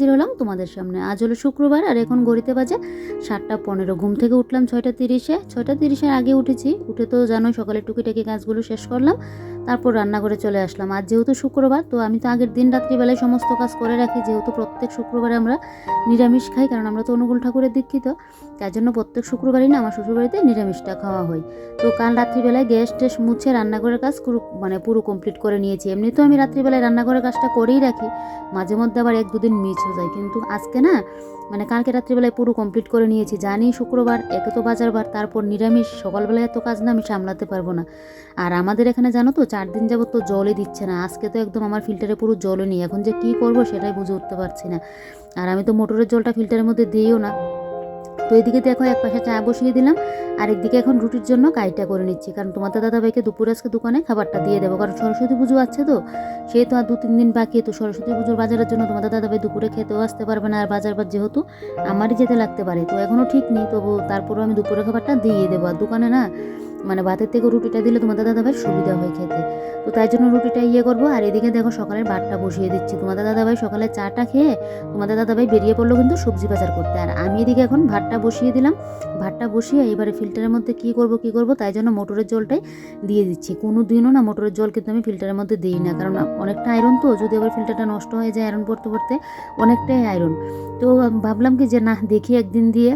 হাজির হলাম তোমাদের সামনে। আজ হলো শুক্রবার আর এখন গড়িতে বাজে সাতটা পনেরো। ঘুম থেকে উঠলাম ছয়টা তিরিশে। ছয়টা তিরিশের আগে উঠেছি। উঠে তো জানো সকালে টুকিটাকি কাজগুলো শেষ করলাম। তারপর রান্না করে চলে আসলাম। আজ যেহেতু শুক্রবার, তো আমি তো আগের দিন রাত্রিবেলায় সমস্ত কাজ করে রাখি। যেহেতু প্রত্যেক শুক্রবারে আমরা নিরামিষ খাই, কারণ আমরা তো অনুকূল ঠাকুরের দীক্ষিত, তার জন্য প্রত্যেক শুক্রবারই না আমার শ্বশুরবাড়িতে নিরামিষটা খাওয়া হয়। তো কাল রাত্রিবেলায় গ্যাস ট্যাস মুছে রান্নাঘরের কাজ মানে পুরো কমপ্লিট করে নিয়েছি। এমনিতেও আমি রাত্রিবেলায় রান্নাঘরের কাজটা করেই রাখি। মাঝে মধ্যে আবার এক দুদিন মিস হয়ে যায়। কিন্তু আজকে না মানে কালকে রাত্রিবেলায় পুরো কমপ্লিট করে নিয়েছি। জানি শুক্রবার, একে তো বাজারবার, তারপর নিরামিষ, সকালবেলায় এত কাজ না আমি সামলাতে পারব না। আর আমাদের এখানে জানো তো চার দিন যাবত তো জলই দিচ্ছে না। আজকে তো একদম আমার ফিল্টারে পুরো জলও নেই। এখন যে কী করব সেটাই বুঝে উঠতে পারছি না। আর আমি তো মোটরের জলটা ফিল্টারের মধ্যে দিইও না। তো এদিকে দেখো এক পাশে চা বসিয়ে দিলাম। আর একদিকে এখন রুটির জন্য কাজটা করে নিচ্ছি। কারণ তোমাদের দাদাভাইকে দুপুরে আজকে দোকানে খাবারটা দিয়ে দেবো। কারণ সরস্বতী পুজো আছে তো, সে তো আর দু তিন দিন বাকি। তো সরস্বতী পুজোর বাজারের জন্য তোমাদের দাদাভাই দুপুরে খেতেও আসতে পারবে না। আর বাজার বার যেহেতু আমারই যেতে লাগতে পারে। তো এখনও ঠিক নেই। তবু তারপরেও আমি দুপুরে খাবারটা দিয়ে দেবো। আর দোকানে না মানে ভাতের থেকে রুটিটা দিলে তোমাদের দাদাভাইয়ের সুবিধা হয় খেতে। তো তাই জন্য রুটিটা ইয়ে করব। আর এদিকে দেখো সকালের ভাতটা বসিয়ে দিচ্ছি। তোমাদের দাদাভাই সকালে চাটা খেয়ে তোমাদের দাদাভাই বেরিয়ে পড়ল কিন্তু সবজি বাজার করতে। আর আমি এদিকে এখন ভাতটা বসিয়ে দিলাম। ভাতটা বসিয়ে এবারে ফিল্টারের মধ্যে কী করব কী করব, তাই জন্য মোটরের জলটাই দিয়ে দিচ্ছি। কোনো দিনও না মোটরের জল কিন্তু আমি ফিল্টারের মধ্যে দিই না। কারণ অনেকটা আয়রন তো, যদি আবার ফিল্টারটা নষ্ট হয়ে যায় আয়রন পড়তে পড়তে অনেকটাই আয়রন তো ভাবলাম কি যে না, দেখি একদিন দিয়ে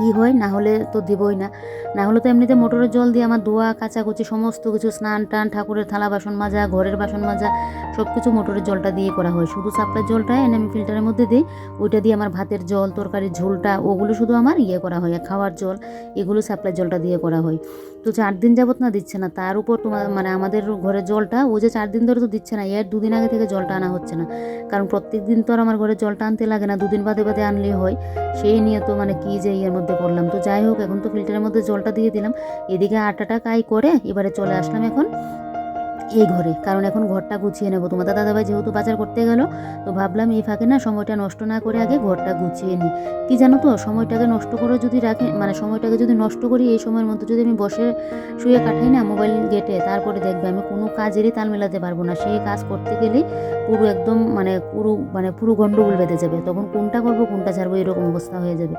কী হয়? না হলে তো দেবই না। না হলে তো এমনিতে মোটরের জল দিয়ে আমার ধোয়া, কাচাকুচি, সমস্ত কিছু, স্নান টান, ঠাকুরের থালা বাসন মাজা, ঘরের বাসন মাজা সব কিছু মোটরের জলটা দিয়ে করা হয়। শুধু সাপ্লাই জলটা এনে আমি ফিল্টারের মধ্যে দিই, ওইটা দিয়ে আমার ভাতের জল, তরকারির ঝোলটা, ওগুলো শুধু আমার ইয়ে করা হয় খাওয়ার জল, এগুলো সাপ্লাই জলটা দিয়ে করা হয়। তো চার দিন যাবত না দিচ্ছে না। তার উপর তোমার মানে আমাদের ঘরে জলটা ও যে চার দিন ধরে তো দিচ্ছে না, এর দুদিন আগে থেকে জলটা আনা হচ্ছে না। কারণ প্রত্যেক দিন তো আর আমার ঘরে জলটা আনতে লাগে না, দুদিন বাদে বাদে আনলেই হয়। সেই নিয়ে তো মানে কী যে ইয়ের মধ্যে পড়লাম। তো যাই হোক, এখন তো ফিল্টারের মধ্যে জলটা দিয়ে দিলাম। এদিকে আটাটা কাই করে এবারে চলে আসলাম এখন। এই ঘরে। কারণ এখন ঘরটা গুছিয়ে নেব তোমাদের। দাদাভাই যেহেতু বাজার করতে গেল, তো ভাবলাম এই ফাঁকে না সময়টা নষ্ট না করে আগে ঘরটা গুছিয়ে নিই। কি জানো তো, সময়টাকে নষ্ট করে যদি রাখি মানে সময়টাকে যদি নষ্ট করি, এই সময়ের মধ্যে যদি আমি বসে শুয়ে কাটাই না মোবাইল গেটে, তারপরে দেখবে আমি কোনো কাজেরই তাল মেলাতে পারব না। সেই কাজ করতে গেলেই পুরো একদম মানে পুরো মানে পুরো গণ্ডগোল বেঁধে যাবে। তখন কোনটা করব, কোনটা ছাড়বো, এরকম অবস্থা হয়ে যাবে।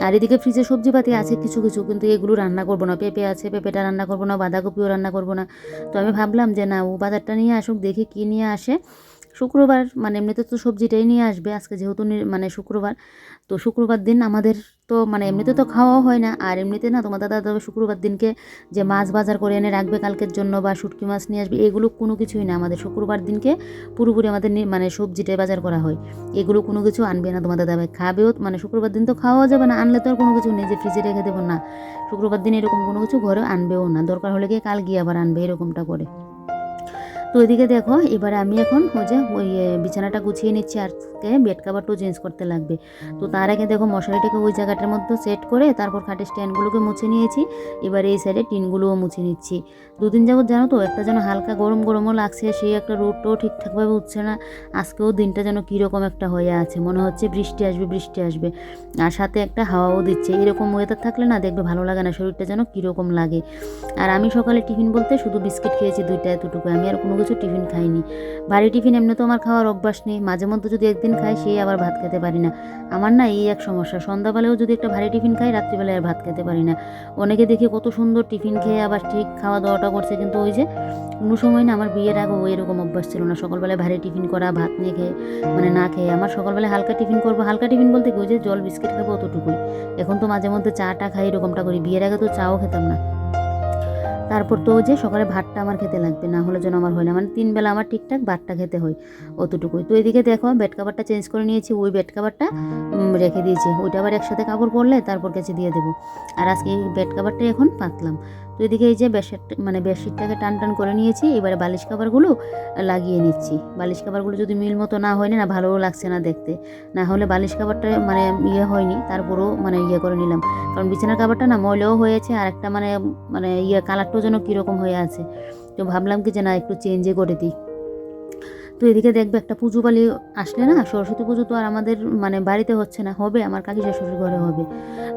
আর এদিকে ফ্রিজে সবজিপাতি আছে, কিছু কিছু। কিন্তু এগুলো রান্না করব না, পেঁপে আছে, পেঁপেটা রান্না করব না, বাঁধাকপিও রান্না করব না। তো আমি ভাবলাম যে না, ও বাজারটা নিয়ে আসুক, দেখি কী নিয়ে আসে। শুক্রবার মানে এমনিতে তো সবজিটাই নিয়ে আসবে, আজকে যেহেতু মানে শুক্রবার, তো শুক্রবার দিন আমাদের তো মানে এমনিতে তো খাওয়াও হয় না, আর এমনিতে না তোমার দাদা তবে শুক্রবার দিনকে যে মাছ বাজার করে এনে রাখবে কালকের জন্য বা শুটকি মাছ নিয়ে আসবে, এগুলো কোনো কিছুই না আমাদের শুক্রবার দিনকে পুরোপুরি আমাদের মানে সবজিটাই বাজার করা হয়, এগুলো কোনো কিছু আনবে না তোমার দাদাভাই খাবেও মানে শুক্রবার দিন তো খাওয়া যাবে না, আনলে তো আর কোনো কিছু নেই, যে ফ্রিজে রেখে দেবো না, শুক্রবার দিন এরকম কোনো কিছু ঘরে আনবেও না, দরকার হলে গিয়ে কাল গিয়ে আবার আনবে এরকমটা করে। তো এদিকে দেখো, এবারে আমি এখন ওই যে ওই বিছানাটা গুছিয়ে নিচ্ছি আজকে বেড কাভারটাও চেঞ্জ করতে লাগবে। তো তার আগে দেখো মশারিটাকে ওই জায়গাটার মধ্যে সেট করে তারপর খাটের স্ট্যান্ডগুলোকে মুছে নিয়েছি। এবার এই সাইডে টিনগুলোও মুছে নিচ্ছি। দুদিন যাবত জানো তো, একটা যেন হালকা গরম গরমও লাগছে, সেই একটা রোদটাও ঠিকঠাকভাবে উঠছে না। আজকেও দিনটা যেন কীরকম একটা হয়ে আছে, মনে হচ্ছে বৃষ্টি আসবে বৃষ্টি আসবে। আর সাথে একটা হাওয়াও দিচ্ছে। এরকম ওয়েদার থাকলে না দেখবে ভালো লাগে না, শরীরটা যেন কীরকম লাগে। আর আমি সকালে টিফিন বলতে শুধু বিস্কিট খেয়েছি দুইটা এতটুকু। আমি আর কোনো কিছু টিফিন খাইনি। ভারী টিফিন এমনি তো আমার খাওয়ার অভ্যাস নেই। মাঝে মধ্যে যদি একদিন খাই, সেই আবার ভাত খেতে পারি না। আমার না এই এক সমস্যা। সন্ধ্যাবেলাও যদি একটা ভারী টিফিন খাই, রাত্রিবেলায় আর ভাত খেতে পারি না। অনেকে দেখি কত সুন্দর টিফিন খেয়ে আবার ঠিক খাওয়া দাওয়াটা করছে। কিন্তু ওই যে কোনো সময় না আমার বিয়ের আগে ওই এরকম অভ্যাস ছিল না। সকালবেলায় ভারী টিফিন করা, ভাত নিয়ে খেয়ে মানে না খেয়ে। আমার সকালবেলায় হালকা টিফিন করব। হালকা টিফিন বলতে কি? ওই যে জল, বিস্কিট খাব অতটুকুই। এখন তো মাঝে মধ্যে চাটা খাই, এরকমটা করি। বিয়ের আগে তো চাও খেতাম না। তারপর তো যে সকালে ভাতটা আমার খেতে লাগবে, না হলে যেন আমার হয় না। মানে তিন বেলা আমার ঠিকঠাক ভাতটা খেতে হয় অতটুকুই। তো এদিকে দেখো আমি বেড কাভারটা চেঞ্জ করে নিয়েছি, ওই বেড কাভারটা রেখে দিয়েছি। ওইটা আবার একসাথে কাপড় পরলে তারপর কাছে দিয়ে দেবো। আর আজকে এই বেড কাভারটাই এখন পাতলাম। তো এদিকে এই যে বেশের মানে বেডশিটটাকে টান টান করে নিয়েছি, এবারে বালিশ খাবারগুলো লাগিয়ে নিচ্ছি। বালিশ খাবারগুলো যদি মিল মতো না হয় না ভালোও লাগছে না দেখতে। না হলে বালিশ কাভারটা মানে ইয়ে হয়নি, তারপরেও মানে ইয়ে করে নিলাম। কারণ বিছানার খাবারটা না ময়লাও হয়েছে, আর একটা মানে মানে ইয়ে কালারটাও যেন কীরকম হয়ে আছে। তো ভাবলাম কি যে না একটু চেঞ্জে করে দিই। তো এদিকে দেখবে একটা পুজো পালি আসলে না, সরস্বতী পুজো তো আর আমাদের মানে বাড়িতে হচ্ছে না, হবে আমার কাকি শাশুড়ির ঘরে হবে।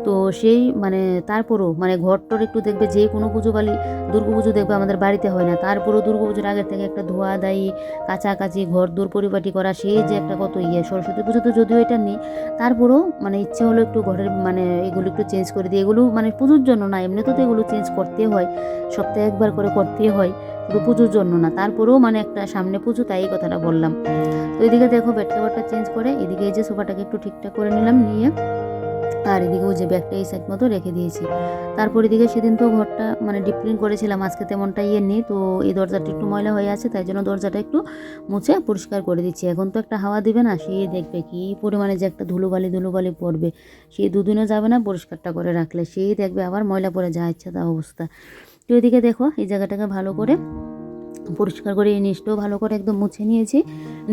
তো সেই মানে তারপরও মানে ঘরটর একটু দেখবে যে কোনো পুজো পালি দুর্গা পুজো দেখবে আমাদের বাড়িতে হয় না। তারপরও দুর্গা পুজোর আগের থেকে একটা ধোয়া দায়ী কাছাকাছি ঘর দূর পরিপাটি করা সেই যে একটা কত ইয়ে সরস্বতী পুজো তো যদিও এটা নেই, তারপরেও মানে ইচ্ছে হলো একটু ঘরের মানে এগুলো একটু চেঞ্জ করে দিই। এগুলো মানে পুজোর জন্য না, এমনিতেও তো এগুলো চেঞ্জ করতে হয়, সপ্তাহে একবার করে করতে হয়। পুজোর জন্য না, তারপরেও মানে একটা সামনে পুজো, তাই এই কথাটা বললাম। তো এদিকে দেখো বেড কাভারটা চেঞ্জ করে, এদিকে এই যে সোফাটাকে একটু ঠিকঠাক করে নিলাম, নিয়ে আর এদিকে ওই যে ব্যাগটা এই সাইড মতো রেখে দিয়েছি। তারপর এদিকে সেদিন তো ঘরটা মানে ডিপ ক্লিন করেছিলাম, আজকে তেমনটা ইয়ে নেই, তো এই দরজাটা একটু ময়লা হয়ে আছে, তাই জন্য দরজাটা একটু মুছে পরিষ্কার করে দিচ্ছি। এখন তো একটা হাওয়া দিবে না, সে দেখবে কি পরিমাণে যে একটা ধুলোবালি ধুলোবালি পড়বে। সেই দুদিনও যাবে না পরিষ্কারটা করে রাখলে সেই দেখবে আবার ময়লা পড়ে, যা ইচ্ছা তা অবস্থা। তো এদিকে দেখো, এই জায়গাটাকে ভালো করে পরিষ্কার করে এই নিচটাও ভালো করে একদম মুছে নিয়েছি।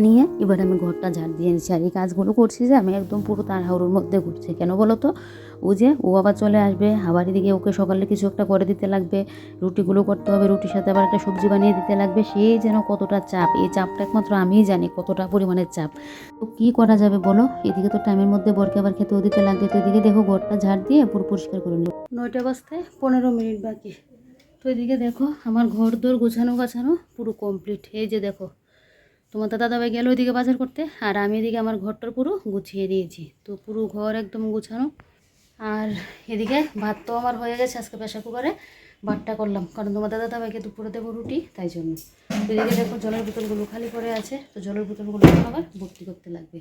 নিয়ে এবার আমি ঘরটা ঝাড় দিয়ে এনেছি। আর এই কাজগুলো করছি যে আমি একদম পুরো তার হাউড়ের মধ্যে ঘুরছি। কেন বলো তো ও যে, ও আবার চলে আসবে। আবার এদিকে ওকে সকালে কিছু একটা করে দিতে লাগবে। রুটিগুলো করতে হবে। রুটির সাথে আবার একটা সবজি বানিয়ে দিতে লাগবে। সেই যেন কতটা চাপ। এই চাপটা একমাত্র আমিই জানি কতটা পরিমাণের চাপ। তো কী করা যাবে বলো? এদিকে তো টাইমের মধ্যে বরকে আবার খেতেও দিতে লাগবে। তো এদিকে দেখো ঘরটা ঝাড় দিয়ে পুরো পরিষ্কার করে নিই নয়টা বাজতে পনেরো মিনিট বাকি। তো এদিকে দেখো, আমার ঘর দোর গোছানো গাছানো পুরো কমপ্লিট এই যে দেখো, তোমার দাদা দাদাভাই গেল ওইদিকে বাজার করতে, আর আমি এদিকে আমার ঘরটার পুরো গুছিয়ে দিয়েছি। তো পুরো ঘর একদম গোছানো। আর এদিকে ভাত তো আমার হয়ে গেছে আজকে প্রেশার কুকারে, ভাতটা করলাম, কারণ তোমার দাদা দাদাভাইকে দুপুরে দেবো রুটি, তাই জন্য। এদিকে দেখো জলের বোতলগুলো খালি পড়ে আছে, তো জলের বোতলগুলো আবার ভর্তি করতে লাগবে।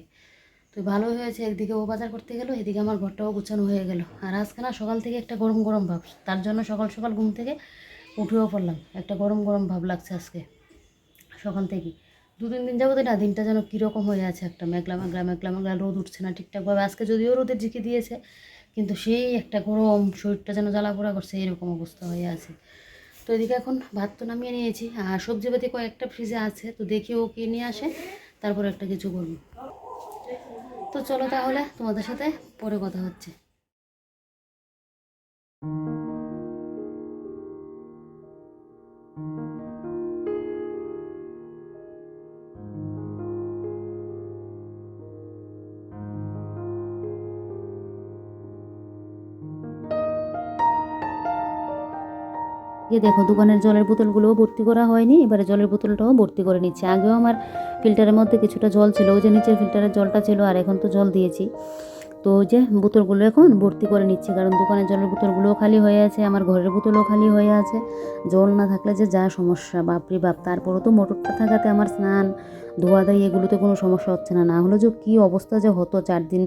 তো ভালো হয়েছে একদিকে ও বাজার করতে গেলো, এদিকে আমার ঘরটাও গোছানো হয়ে গেল। আর আজকে না সকাল থেকে একটা গরম গরম ভাব, তার জন্য সকাল সকাল ঘুম থেকে উঠেও পড়লাম। একটা গরম গরম ভাব লাগছে আজকে সকাল থেকে। দু তিন দিন যাব না, দিনটা যেন কীরকম হয়ে আছে একটা মেঘলা মেঘলা মেঘলা মেঘলা রোদ উঠছে না ঠিকঠাকভাবে। আজকে যদিও রোদের ঝিকে দিয়েছে, কিন্তু সেই একটা গরম শরীরটা যেন জ্বালা পোড়া করছে, এরকম অবস্থা হয়ে আছে। তো এদিকে এখন ভাত তো নামিয়ে নিয়েছি, আর সবজিপাতি কয়েকটা ফ্রিজে আছে, তো দেখি ও কে নিয়ে আসে, তারপর একটা কিছু করব। তো চলো তাহলে তোমাদের সাথে পরে কথা হচ্ছে। গিয়ে দেখো, দোকানের জলের বোতলগুলোও ভর্তি করা হয়নি। এবারে জলের বোতলটাও ভর্তি করে নিচ্ছে। আগেও আমার ফিল্টারের মধ্যে কিছুটা জল ছিল, ওই যে নিচের ফিল্টারের জলটা ছিল, আর এখন তো জল দিয়েছি। তো ওই যে বোতলগুলো এখন ভর্তি করে নিচ্ছে, কারণ দোকানের জলের বোতলগুলোও খালি হয়ে আছে, আমার ঘরের বোতলও খালি হয়ে আছে। জল না থাকলে যে যা সমস্যা, বাপরে বাপ। তারপরও তো মোটরটা থাকাতে আমার স্নান, ধোয়া দাই এগুলোতে কোনো সমস্যা হচ্ছে না। না হলে যে কী অবস্থা যে হতো চার দিন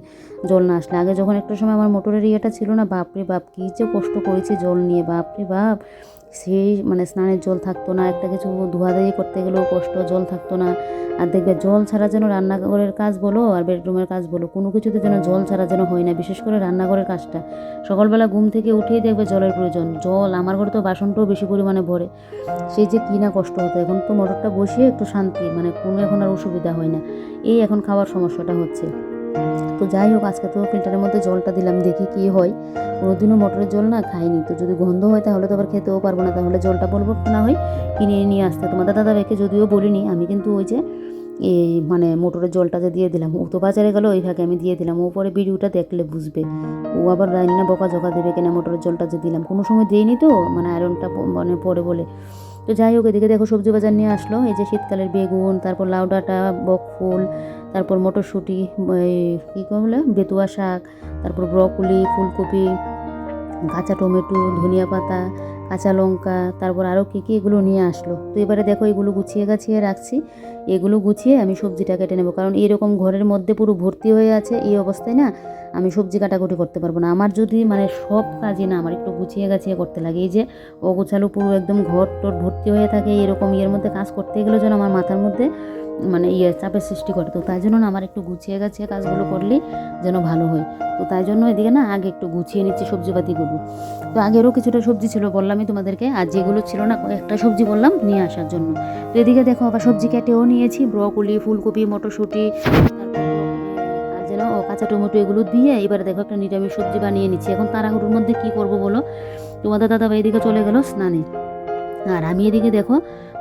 জল না আসলে। আগে যখন একটা সময় আমার মোটরের ইয়েটা ছিল না, বাপরে বাপ, কী যে কষ্ট করেছি জল নিয়ে, বাপরে বাপ। সেই মানে স্নানের জল থাকতো না, একটা কিছু ধোয়াধাই করতে গেলেও কষ্ট, জল থাকতো না। আর দেখবে জল ছাড়া যেন রান্নাঘরের কাজ বলো আর বেডরুমের কাজ বলো, কোনো কিছুতে যেন জল ছাড়া যেন হয় না, বিশেষ করে রান্নাঘরের কাজটা। সকালবেলা ঘুম থেকে উঠেই দেখবে জলের প্রয়োজন। জল, আমার ঘরে তো বাসনটাও বেশি পরিমাণে ভরে। সেই যে কী না কষ্ট হতো, এখন তো মোটরটা বসিয়ে একটু শান্তি মানে কোনো এখন আর অসুবিধা হয় না। এই এখন খাওয়ার সমস্যাটা হচ্ছে। তো যাই হোক, আজকে তো ফিল্টারের মধ্যে জলটা দিলাম, দেখি কী হয়। কোনোদিনও মোটরের জল না খাইনি, তো যদি গন্ধ হয় তাহলে তো আবার খেতেও পারব না, তাহলে জলটা বলব না হয় কিনে নিয়ে আসতে। তোমাদের দাদা ভাইকে যদিও বলিনি, আমি কিন্তু ওই যে এই মানে মোটরের জলটা যে দিয়ে দিলাম, ও তো বাজারে গেলো, ওই ভাগে আমি দিয়ে দিলাম, ও পরে ভিডিওটা দেখলে বুঝবে। ও আবার রান্না বকা জকা দেবে কিনা মোটরের জলটা যে দিলাম। কোনো সময় দিইনি তো মানে আয়রনটা মানে পরে বলে। তো যাই হোক, এদিকে দেখো সবজি বাজার নিয়ে আসলো। এই যে শীতকালের বেগুন, তারপর লাউ ডাঁটা বকফুল তারপর মটরশুঁটি কী বলে বেতুয়া শাক, তারপর ব্রকলি, ফুলকপি, কাঁচা টমেটো, ধনিয়া পাতা, কাঁচা লঙ্কা, তারপর আরও কী কী এগুলো নিয়ে আসলো। তো এবারে দেখো এগুলো গুছিয়ে গাছিয়ে রাখছি। এগুলো গুছিয়ে আমি সবজিটা কেটে নেব। কারণ এরকম ঘরের মধ্যে পুরো ভর্তি হয়ে আছে এই অবস্থায় না। আমি সবজি কাটাকুটি করতে পারব না। আমার যদি মানে সব কাজই না আমার একটু গুছিয়ে গাছিয়ে করতে লাগে, এই যে অগোছালো পুরো একদম ঘর টর ভর্তি হয়ে থাকে, এরকম ইয়ের মধ্যে কাজ করতে গেলে যেন আমার মাথার মধ্যে মানে ইয়ে চাপের সৃষ্টি করে। তো তাই জন্য না আমার একটু গুছিয়ে গাছিয়ে কাজগুলো করলেই যেন ভালো হয়। তো তাই জন্য এদিকে না আগে একটু গুছিয়ে নিচ্ছি সবজিপাতিগুলো। তো আগেরও কিছুটা সবজি ছিল বললামই তোমাদেরকে, আর যেগুলো ছিল না একটা সবজি বললাম নিয়ে আসার জন্য। তো এদিকে দেখো আবার সবজি কেটেও নিয়েছি, ব্রকলি, ফুলকপি, মটরশুঁটি তারপর কাঁচা টমেটো এগুলো দিয়ে এবারে দেখো একটা নিরামিষ সবজি বানিয়ে নিচ্ছি। এখন তাড়াহুড়োর মধ্যে কি করব বলো? তোমাদের দাদা ভাই এদিকে চলে গেল স্নানে। আর আমি এদিকে দেখো,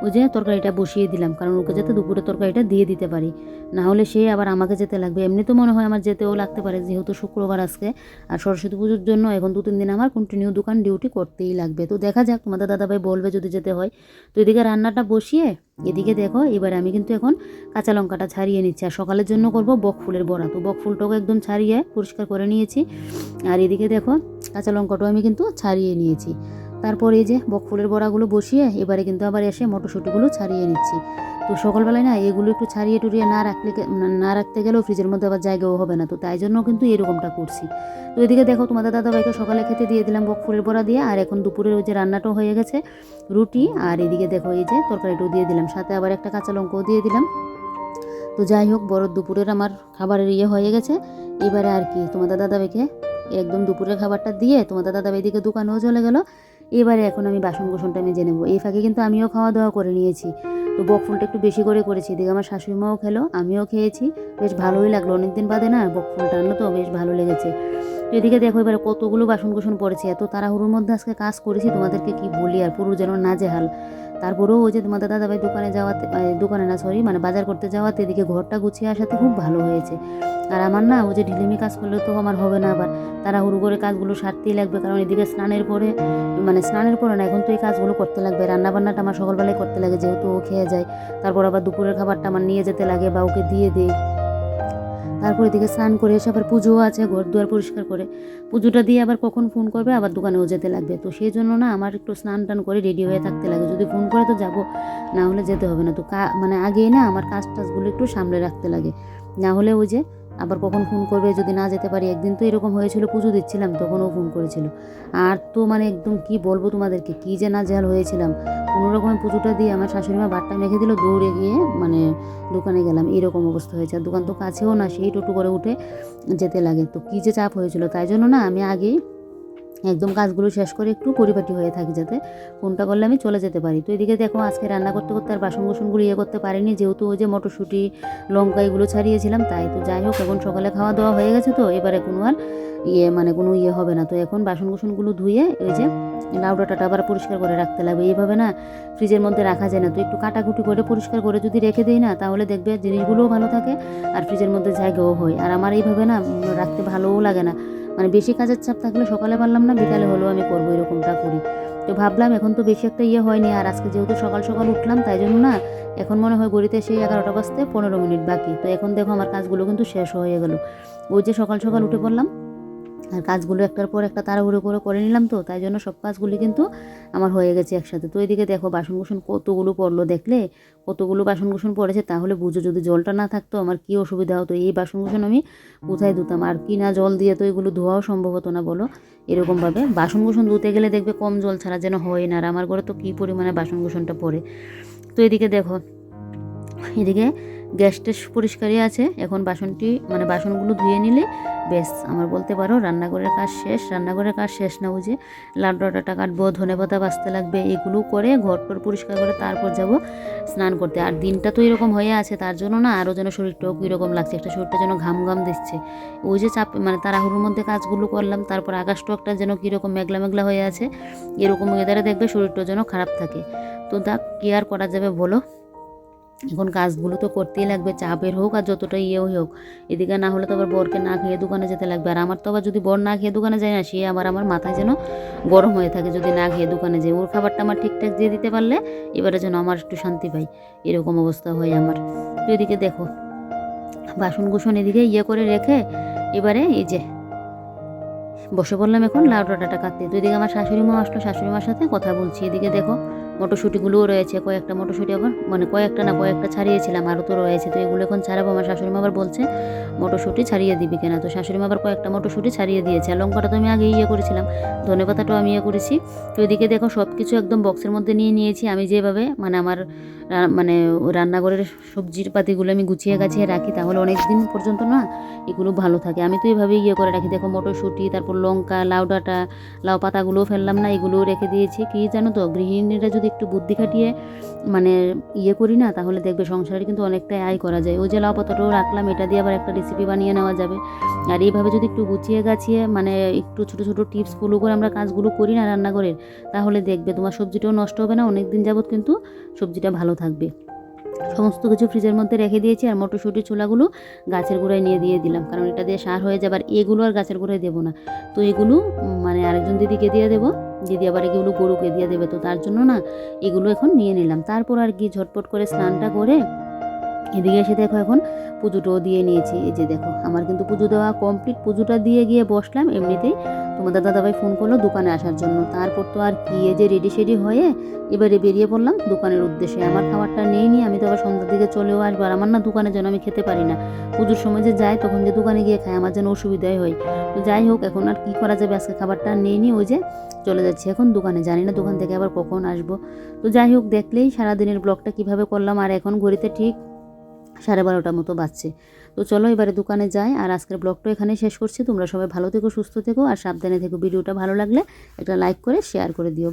ওই যে তরকারিটা বসিয়ে দিলাম, কারণ ওকে যাতে দুপুরে তরকারিটা দিয়ে দিতে পারি। না হলে সে আবার আমাকে যেতে লাগবে। এমনি তো মনে হয় আমার যেতেও লাগতে পারে, যেহেতু শুক্রবার আজকে। আর সরস্বতী পুজোর জন্য এখন দু তিন দিন আমার কন্টিনিউ দোকান ডিউটি করতেই লাগবে। তো দেখা যাক, তোমাদের দাদাভাই বলবে যদি যেতে হয়। তো এদিকে রান্নাটা বসিয়ে, এদিকে দেখো, এবার আমি কিন্তু এখন কাঁচা লঙ্কাটা ছাড়িয়ে নিচ্ছি। আর সকালের জন্য করব বক ফুলের বড়া। তো বক ফুলটাকে একদম ছাড়িয়ে পরিষ্কার করে নিয়েছি। আর এদিকে দেখো, কাঁচা লঙ্কাটাও আমি কিন্তু ছাড়িয়ে নিয়েছি। তারপর এই যে বকফুলের বড়াগুলো বসিয়ে এবারে কিন্তু আবার এসে মটরশুঁটিগুলো ছাড়িয়ে নিচ্ছি। তো সকালবেলায় না এগুলো একটু ছাড়িয়ে টুরিয়ে না রাখলে না- রাখতে গেলেও ফ্রিজের মধ্যে আবার জায়গাও হবে না। তো তাই জন্য কিন্তু এরকমটা করছি। তো এদিকে দেখো তোমাদের দাদাভাইকে সকালে খেতে দিয়ে দিলাম বকফুলের বড়া দিয়ে, আর এখন দুপুরের ওই যে রান্নাটাও হয়ে গেছে, রুটি, আর এদিকে দেখো এই যে তরকারিটাও দিয়ে দিলাম, সাথে আবার একটা কাঁচা লঙ্কাও দিয়ে দিলাম। তো যাই হোক বড় দুপুরের আমার খাবারের ইয়ে হয়ে গেছে। এবারে আর কি তোমাদের দাদাভাইকে একদম দুপুরের খাবারটা দিয়ে তোমাদের দাদাভাই দিকে দোকানেও চলে গেল। এবারে এখন আমি বাসন কোসনটা মেজে নেব। এই ফাঁকে কিন্তু আমিও খাওয়া দাওয়া করে নিয়েছি। তো বকফুলটা একটু বেশি করে করেছি। এদিকে আমার শাশুড়ি মাও খেলো, আমিও খেয়েছি। বেশ ভালোই লাগল। অনেকদিন বাদে না বকফুলটা আনলো তো, বেশ ভালো লেগেছে। তো এদিকে দেখো এবারে কতগুলো বাসন কোসন পড়েছে। এত তাড়াহুড়োর মধ্যে আজকে কাজ করেছি, তোমাদেরকে কি বলি? আর পুরো যেন নাজেহাল। তারপরেও ওই যে তোমাদের দাদাভাই দোকানে যাওয়াতে দোকানে না সরি মানে বাজার করতে যাওয়াতে এদিকে ঘরটা গুছিয়ে আসাতে খুব ভালো হয়েছে। আর আমার না, ওই যে ঢিলেমি কাজ করলে তো আমার হবে না আবার। তাড়াহুড়ো করে কাজগুলো সারতেই লাগবে, কারণ এদিকে স্নানের পরে মানে স্নানের পরে না, এখন তো এই কাজগুলো করতে লাগবে। রান্নাবান্নাটা আমার সকালবেলায় করতে লাগে, যেহেতু ও খেয়ে যায়। তারপর আবার দুপুরের খাবারটা আমার নিয়ে যেতে লাগে বা ওকে দিয়ে দিই। তারপর দিকে স্নান করে এসে আবার পুজোও আছে, ঘর দুয়ার পরিষ্কার করে। পুজোটা দিয়ে আবার কখন ফোন করবে? আবার দোকানেও যেতে লাগবে। তো সেই জন্য না আমার একটু স্নান টান করে রেডি হয়ে থাকতে লাগে। যদি ফোন করে তো যাব, না হলে যেতে হবে না। তো মানে আগে না আমার কাজ টাজগুলো একটু সামলে রাখতে লাগে। না হলে ওই যে আবার কখন ফোন করবে যদি না যেতে পারি? একদিন তো এরকম হয়েছিল, পুজো দিচ্ছিলাম, তখনও ফোন করেছিল। আর তো মানে একদম কি বলব তোমাদেরকে, কি যে না জেল হয়েছিলাম। কোনো পুজোটা দিয়ে আমার শাশুড়ি মা বাট্টা মেখে দিল, দৌড়ে গিয়ে মানে দোকানে গেলাম। এরকম অবস্থা হয়েছে। আর দোকান তো কাছেও না, সেই টোটো করে উঠে যেতে লাগে। তো কী যে চাপ হয়েছিল, তাই জন্য না আমি আগেই একদম কাজগুলো শেষ করে একটু পরিপাটি হয়ে থাকি যাতে ফোনটা করলে আমি চলে যেতে পারি। তো এদিকে দেখো আজকে রান্না করতে করতে আর বাসন কোসনগুলো ইয়ে করতে পারিনি। যেহেতু ওই যে মটরশুঁটি, লঙ্কা এগুলো ছাড়িয়েছিলাম, তাই তো যাই হোক, এখন সকালে খাওয়া দাওয়া হয়ে গেছে তো, এবারে কোনো আর ইয়ে মানে কোনো ইয়ে হবে না। তো এখন বাসন কোসনগুলো ধুয়ে ওই যে লাউডাটাটা আবার পরিষ্কার করে রাখতে লাগবে। এইভাবে না ফ্রিজের মধ্যে রাখা যায় না। তো একটু কাটাকুটি করে পরিষ্কার করে যদি রেখে দিই না, তাহলে দেখবে জিনিসগুলোও ভালো থাকে আর ফ্রিজের মধ্যে জায়গাও হয়। আর আমার এইভাবে না রাখতে ভালোও লাগে না। মানে বেশি কাজের চাপ থাকলে সকালে পারলাম না, বিকালে হলেও আমি করব এরকমটা করি। তো ভাবলাম এখন তো বেশি একটা ইয়ে হয়নি, আর আজকে যেহেতু সকাল সকাল উঠলাম, তাই জন্য না এখন মনে হয় গড়িতে সেই এগারোটা বাজতে পনেরো মিনিট বাকি। তো এখন দেখো আমার কাজগুলো কিন্তু শেষ হয়ে গেলো। ওই যে সকাল সকাল উঠে পড়লাম আর কাজগুলো একটার পর একটা তাড়াহুড়ো করে করে নিলাম তো, তাই জন্য সব কাজগুলি কিন্তু আমার হয়ে গেছে একসাথে। তো এদিকে দেখো বাসন কুসন কতগুলো পড়ল দেখলে? কতগুলো বাসন কুসন পড়েছে তাহলে বুঝো যদি জলটা না থাকতো আমার কী অসুবিধা হতো? এই বাসন কুসন আমি কোথায় ধুতাম? আর কি না জল দিয়ে তো এগুলো ধোয়াও সম্ভব হতো না বলো? এরকমভাবে বাসন কুসন ধুতে গেলে দেখবে কম জল ছাড়া যেন হয় না। আর আমার ঘরে তো কী পরিমাণে বাসন কুসনটা পড়ে? তো এদিকে দেখো, এদিকে গ্যাস ট্যাস পরিষ্কারই আছে। এখন বাসনটি মানে বাসনগুলো ধুয়ে নিলে বেশ আমার বলতে পারো রান্নাঘরের কাজ শেষ। রান্নাঘরের কাজ শেষ না বুঝে লাড্ডাটা কাটবো, ধনে পাতা বাঁচতে লাগবে, এগুলো করে ঘর টর পরিষ্কার করে তারপর যাব স্নান করতে। আর দিনটা তো এরকম হয়ে আছে, তার জন্য না আরও যেন শরীরটাও কীরকম লাগছে, একটা শরীরটা যেন ঘাম ঘাম দিচ্ছে। ওই যে চাপ মানে তাড়াহুড়োর মধ্যে কাজগুলো করলাম, তারপর আকাশটাও একটা যেন কীরকম মেঘলা মেঘলা হয়ে আছে, এরকম ওয়েদারে দেখবে শরীরটা যেন খারাপ থাকে। তো দা কি আর করা যাবে বলো? এখন কাজগুলো তো করতেই লাগবে চাপের হোক আর যতটা ইয়েও হোক। এদিকে না হলে তো আবার বরকে না খেয়ে দোকানে যেতে লাগবে। আর আমার তো আবার যদি বর না খেয়ে দোকানে যায় না, সে আবার আমার মাথায় যেন গরম হয়ে থাকে যদি না খেয়ে দোকানে যায়। ওর খাবারটা আমার ঠিকঠাক দিয়ে দিতে পারলে এবারে যেন আমার একটু শান্তি পাই। এরকম অবস্থা হয় আমার। তো এদিকে দেখো বাসন কুসন এদিকে ইয়ে করে রেখে এবারে এই যে বসে পড়লাম এখন লাউ ডাঁটাটা কাটতে। তো এদিকে আমার শাশুড়ি মা আসলো শাশুড়ি মার সাথে কথা বলছি। এদিকে দেখো মটরশুঁটিগুলোও রয়েছে, কয়েকটা মটরশুঁটি আবার মানে কয়েকটা না, কয়েকটা ছাড়িয়েছিলাম, আরও তো রয়েছে, তো এগুলো এখন ছাড়াবো, আমার শাশুড়ি মা আবার বলছে, মটরশুঁটি ছাড়িয়ে দিবি কেনা? তো শাশুড়ি মা আবার কয়েকটা মটরশুঁটি ছাড়িয়ে দিয়েছে, আর লঙ্কাটা তো আমি আগে ইয়ে করেছিলাম, ধনে পাতাটাও আমি ইয়ে করেছি, তো এদিকে দেখো সব কিছু একদম বক্সের মধ্যে নিয়ে নিয়েছি, আমি যেভাবে মানে আমার মানে রান্নাঘরের সবজির পাতিগুলো আমি গুছিয়ে গাছিয়ে রাখি, তাহলে অনেক দিন পর্যন্ত না এগুলো ভালো থাকে, আমি তো এইভাবেই ইয়ে করে রাখি, দেখো মটরশুঁটি, তারপর লঙ্কা, লাউ ডাঁটা, লাউ পাতাগুলোও ফেললাম না, এগুলোও রেখে দিয়েছি, কি জানো তো, গৃহিণীরা যদি যদি একটু বুদ্ধি খাটিয়ে মানে ইয়ে করি না, তাহলে দেখবে সংসারে কিন্তু অনেকটাই আয় করা যায়। ওই যে লাউ পাতাটাও রাখলাম, এটা দিয়ে আবার একটা রেসিপি বানিয়ে নেওয়া যাবে। আর এইভাবে যদি একটু গুছিয়ে গাছিয়ে মানে একটু ছোটো ছোটো টিপস ফলো করে আমরা কাজগুলো করি না রান্নাঘরের, তাহলে দেখবে তোমার সবজিটাও নষ্ট হবে না অনেক দিন যাবত কিন্তু সবজিটা ভালো থাকবে। সমস্ত কিছু ফ্রিজের মধ্যে রেখে দিয়েছি, আর মটরশুঁটির ছোলাগুলো গাছের গোড়ায় নিয়ে দিয়ে দিলাম, কারণ এটা দিয়ে সার হয়ে যাবে, আর এগুলো আর গাছের গোড়ায় দেবো না। তো এগুলো মানে আরেকজন দিদিকে দিয়ে দেবো। দিদি আবার এগুলো গরুকে দিয়ে দেবে, তো তার জন্য না এগুলো এখন নিয়ে নিলাম। তারপর আর কি ঝটপট করে স্নানটা করে এদিকে এসে দেখো এখন পুজোটাও দিয়ে নিয়েছি। এই যে দেখো, আমার কিন্তু পুজো দেওয়া কমপ্লিট পুজোটা দিয়ে গিয়ে বসলাম এমনিতেই। তোমাদের দাদাভাই ফোন করল দোকানে আসার জন্য। তারপর তো আর কি যে রেডি সেডি হয়ে এবারে বেরিয়ে পড়লাম দোকানের উদ্দেশ্যে। আমার খাবারটা নেই নি আমি তো আবার সন্ধ্যার দিকে চলেও আসব। আর আমার না দোকানে যেন আমি খেতে পারি না। পুজোর সময় যে যাই, তখন যে দোকানে গিয়ে খাই, আমার যেন অসুবিধাই হয়। তো যাই হোক, এখন আর কি করা যাবে? আজকে খাবারটা নেই নি ওই যে চলে যাচ্ছি এখন দোকানে। জানি না দোকান থেকে আবার কখন আসব। তো যাই হোক, দেখলেই সারাদিনের ব্লগটা কীভাবে করলাম। আর এখন ঘড়িতে ঠিক সাড়ে বারোটার মতো বাজছে। তো চলো এবারে দোকানে যাই আর আজকের ব্লগটা এখানে শেষ করছি। তোমরা সবাই ভালো থেকো, সুস্থ থেকো আর সাবধানে থেকো। ভিডিওটা ভালো লাগলে একটা লাইক করে শেয়ার করে দিও।